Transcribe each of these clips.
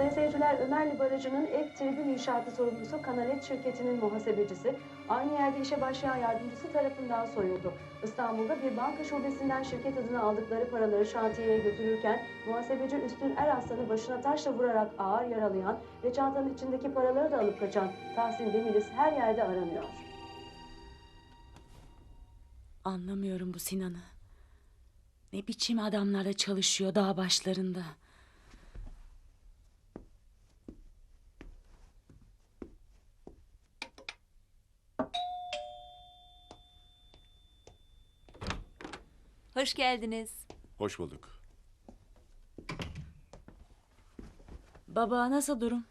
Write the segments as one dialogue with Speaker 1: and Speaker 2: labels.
Speaker 1: Sayın seyirciler, Ömerli Barajı'nın ev tribün inşaatı sorumlusu Kanalet şirketinin muhasebecisi aynı yerde işe başlayan yardımcısı tarafından soyuldu. İstanbul'da bir banka şubesinden şirket adına aldıkları paraları şantiyeye götürürken muhasebeci Üstün Eraslan'ı başına taşla vurarak ağır yaralayan ve çantanın içindeki paraları da alıp kaçan Tahsin Demiriz her yerde aranıyor.
Speaker 2: Anlamıyorum bu Sinan'ı. Ne biçim adamlarla çalışıyor dağ başlarında.
Speaker 3: Hoş geldiniz.
Speaker 4: Hoş bulduk.
Speaker 2: Baba nasıl durum?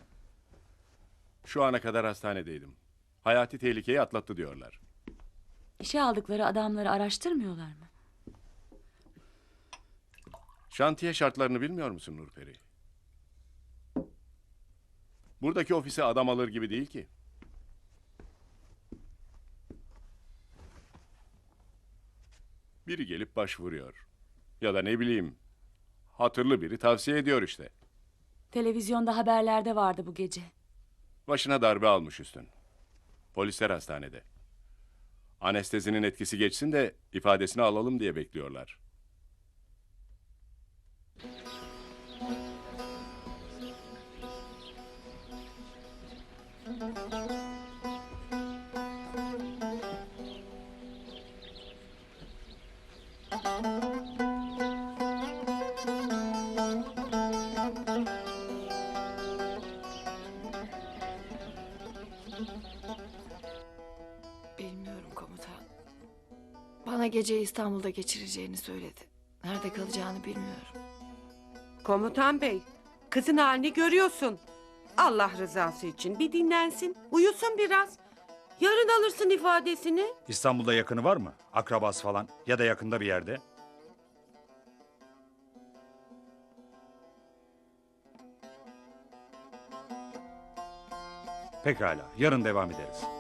Speaker 4: Şu ana kadar hastanedeydim. Hayati tehlikeyi atlattı diyorlar.
Speaker 2: İşe aldıkları adamları araştırmıyorlar mı?
Speaker 4: Şantiye şartlarını bilmiyor musun Nurperi? Buradaki ofise adam alır gibi değil ki. Biri gelip başvuruyor. Ya da ne bileyim, hatırlı biri tavsiye ediyor işte.
Speaker 2: Televizyonda haberlerde vardı bu gece.
Speaker 4: Başına darbe almış üstün. Polisler hastanede. Anestezinin etkisi geçsin de ifadesini alalım diye bekliyorlar.
Speaker 5: Bana geceyi İstanbul'da geçireceğini söyledi. Nerede kalacağını bilmiyorum.
Speaker 6: Komutan bey, kızın halini görüyorsun. Allah rızası için bir dinlensin, uyusun biraz. Yarın alırsın ifadesini.
Speaker 7: İstanbul'da yakını var mı? Akrabası falan ya da yakında bir yerde? Pekala, yarın devam ederiz.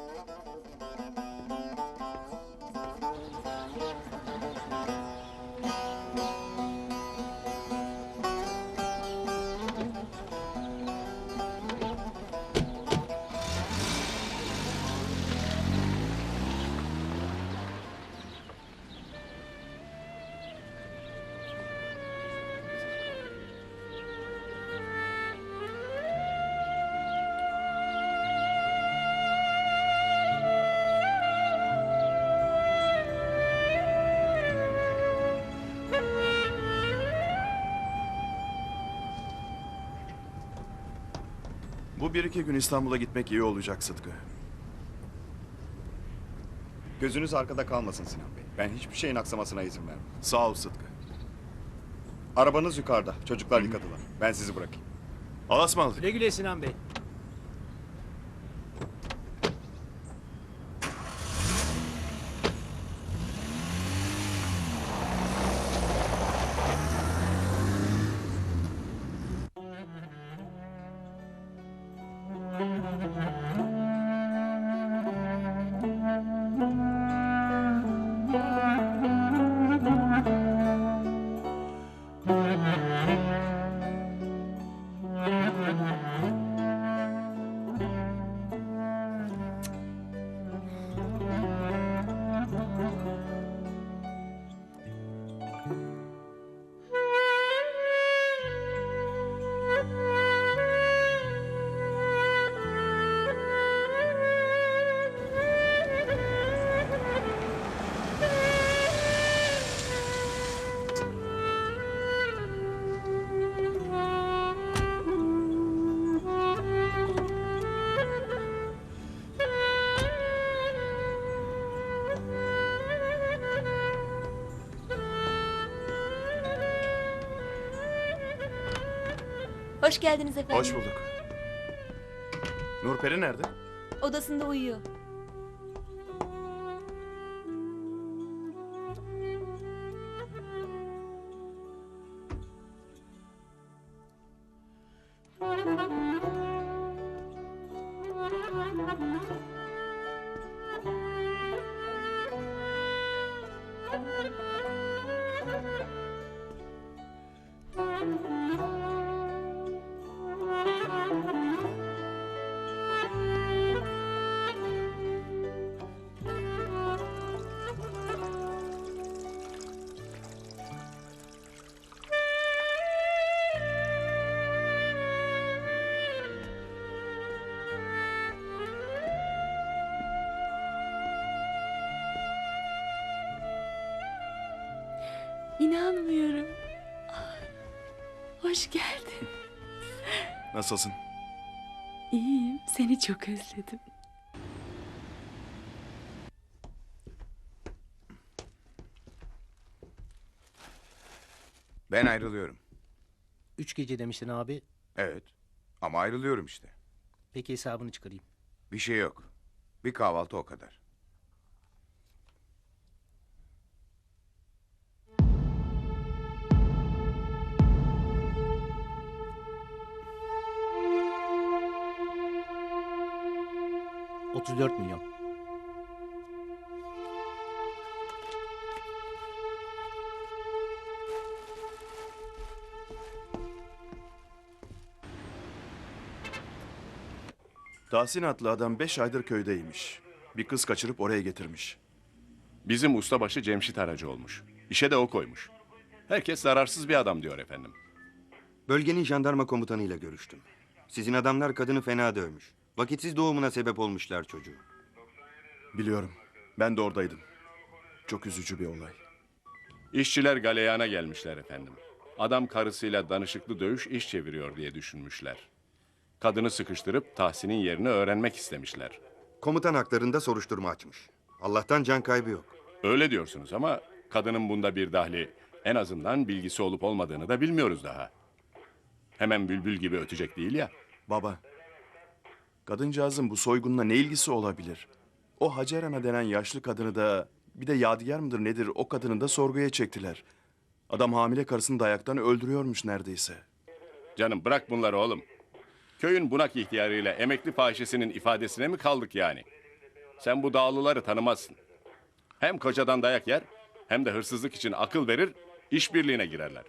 Speaker 8: Bu bir iki gün İstanbul'a gitmek iyi olacak Sıtkı.
Speaker 9: Gözünüz arkada kalmasın Sinan Bey. Ben hiçbir şeyin aksamasına izin vermem.
Speaker 8: Sağ ol Sıtkı.
Speaker 9: Arabanız yukarıda. Çocuklar yıkadılar. Ben sizi bırakayım.
Speaker 8: Allah'a ısmarladık.
Speaker 10: Güle güle Sinan Bey. Mm-hmm.
Speaker 3: Hoş geldiniz efendim.
Speaker 8: Hoş bulduk. Nurperi nerede?
Speaker 3: Odasında uyuyor.
Speaker 2: İnanmıyorum. Hoş geldin.
Speaker 8: Nasılsın?
Speaker 2: İyiyim. Seni çok özledim.
Speaker 10: Ben ayrılıyorum.
Speaker 11: Üç gece demiştin abi.
Speaker 10: Evet. Ama ayrılıyorum işte.
Speaker 11: Peki hesabını çıkarayım.
Speaker 10: Bir şey yok. Bir kahvaltı o kadar.
Speaker 11: Otuz dört milyon.
Speaker 8: Tahsin adlı adam beş aydır köydeymiş. Bir kız kaçırıp oraya getirmiş.
Speaker 4: Bizim ustabaşı Cemşit aracı olmuş. İşe de o koymuş. Herkes zararsız bir adam diyor efendim.
Speaker 9: Bölgenin jandarma komutanıyla görüştüm. Sizin adamlar kadını fena dövmüş. Vakitsiz doğumuna sebep olmuşlar çocuğu.
Speaker 8: Biliyorum. Ben de oradaydım. Çok üzücü bir olay.
Speaker 4: İşçiler galeyana gelmişler efendim. Adam karısıyla danışıklı dövüş iş çeviriyor diye düşünmüşler. Kadını sıkıştırıp Tahsin'in yerini öğrenmek istemişler.
Speaker 9: Komutan haklarında soruşturma açmış. Allah'tan can kaybı yok.
Speaker 4: Öyle diyorsunuz ama kadının bunda bir dahli, en azından bilgisi olup olmadığını da bilmiyoruz daha. Hemen bülbül gibi ötecek değil ya.
Speaker 8: Baba, kadıncağızın bu soygunla ne ilgisi olabilir? O Hacer Ana denen yaşlı kadını da bir de Yadigar mıdır nedir o kadını da sorguya çektiler. Adam hamile karısını dayaktan öldürüyormuş neredeyse.
Speaker 4: Canım bırak bunları oğlum. Köyün bunak ihtiyarıyla emekli fahişesinin ifadesine mi kaldık yani? Sen bu dağlıları tanımazsın. Hem kocadan dayak yer hem de hırsızlık için akıl verir, işbirliğine girerler.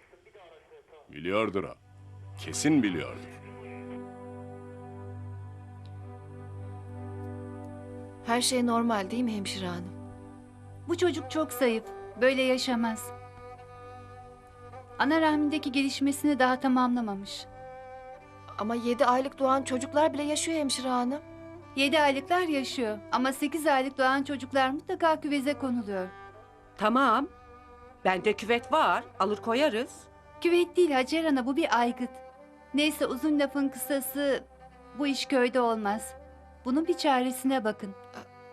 Speaker 4: Biliyordur o. Kesin biliyordur.
Speaker 5: Her şey normal değil mi hemşire hanım?
Speaker 3: Bu çocuk çok zayıf. Böyle yaşamaz. Ana rahmindeki gelişmesini daha tamamlamamış.
Speaker 5: Ama yedi aylık doğan çocuklar bile yaşıyor hemşire hanım.
Speaker 3: 7 aylıklar yaşıyor ama 8 aylık doğan çocuklar mutlaka küveze konuluyor.
Speaker 6: Tamam. Bende küvet var. Alır koyarız.
Speaker 3: Küvet değil Hacer Ana bu bir aygıt. Neyse uzun lafın kısası bu iş köyde olmaz. Bunun bir çaresine bakın.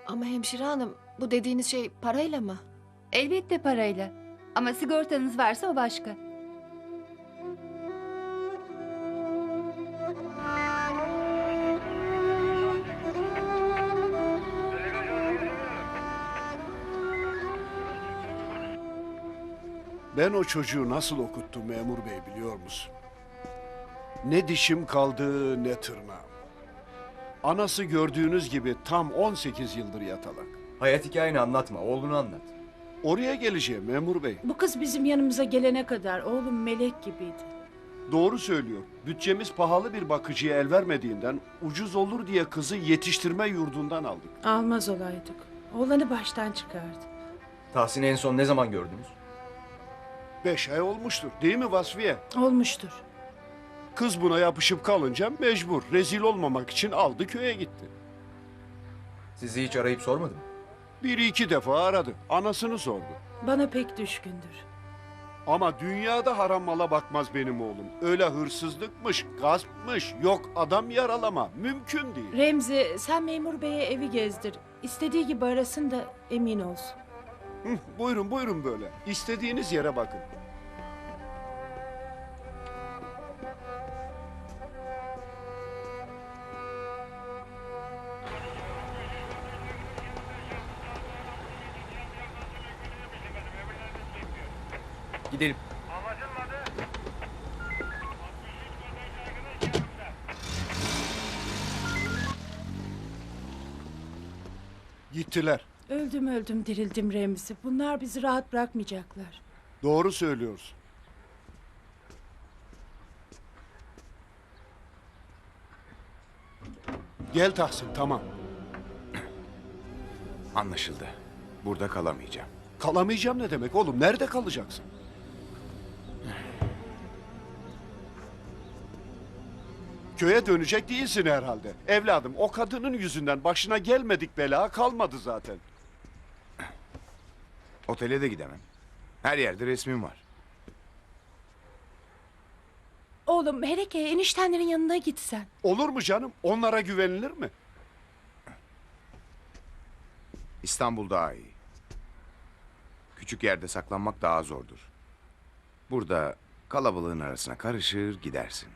Speaker 5: Ama hemşire hanım bu dediğiniz şey parayla mı?
Speaker 3: Elbette parayla. Ama sigortanız varsa o başka.
Speaker 12: Ben o çocuğu nasıl okuttum memur bey biliyor musun? Ne dişim kaldı ne tırnağım. Anası gördüğünüz gibi tam 18 yıldır yatalak.
Speaker 8: Hayat hikayeni anlatma, oğlunu anlat.
Speaker 12: Oraya geleceğim memur bey.
Speaker 2: Bu kız bizim yanımıza gelene kadar oğlum melek gibiydi.
Speaker 12: Doğru söylüyor. Bütçemiz pahalı bir bakıcıya el vermediğinden ucuz olur diye kızı yetiştirme yurdundan aldık.
Speaker 2: Almaz olaydık. Oğlanı baştan çıkardı.
Speaker 8: Tahsin'i en son ne zaman gördünüz?
Speaker 12: Beş ay olmuştur değil mi Vasfiye?
Speaker 2: Olmuştur.
Speaker 12: Kız buna yapışıp kalınca mecbur. Rezil olmamak için aldı köye gitti.
Speaker 8: Sizi hiç arayıp sormadı mı?
Speaker 12: Bir iki defa aradı. Anasını sordu.
Speaker 2: Bana pek düşkündür.
Speaker 12: Ama dünyada haram mala bakmaz benim oğlum. Öyle hırsızlıkmış, gaspmış, yok adam yaralama. Mümkün değil.
Speaker 2: Remzi sen memur beye evi gezdir. İstediği gibi arasın da emin olsun.
Speaker 12: Hı, buyurun buyurun böyle. İstediğiniz yere bakın.
Speaker 8: Gidelim.
Speaker 12: Gittiler.
Speaker 2: Öldüm öldüm dirildim Remzi. Bunlar bizi rahat bırakmayacaklar.
Speaker 12: Doğru söylüyorsun. Gel Tahsin tamam.
Speaker 10: Anlaşıldı. Burada kalamayacağım.
Speaker 12: Kalamayacağım ne demek oğlum? Nerede kalacaksın? Köye dönecek değilsin herhalde. Evladım o kadının yüzünden başına gelmedik bela kalmadı zaten.
Speaker 10: Otele de gidemem. Her yerde resmim var.
Speaker 2: Oğlum Hereke eniştenlerin yanına gitsen.
Speaker 12: Olur mu canım? Onlara güvenilir mi?
Speaker 10: İstanbul daha iyi. Küçük yerde saklanmak daha zordur. Burada kalabalığın arasına karışır gidersin.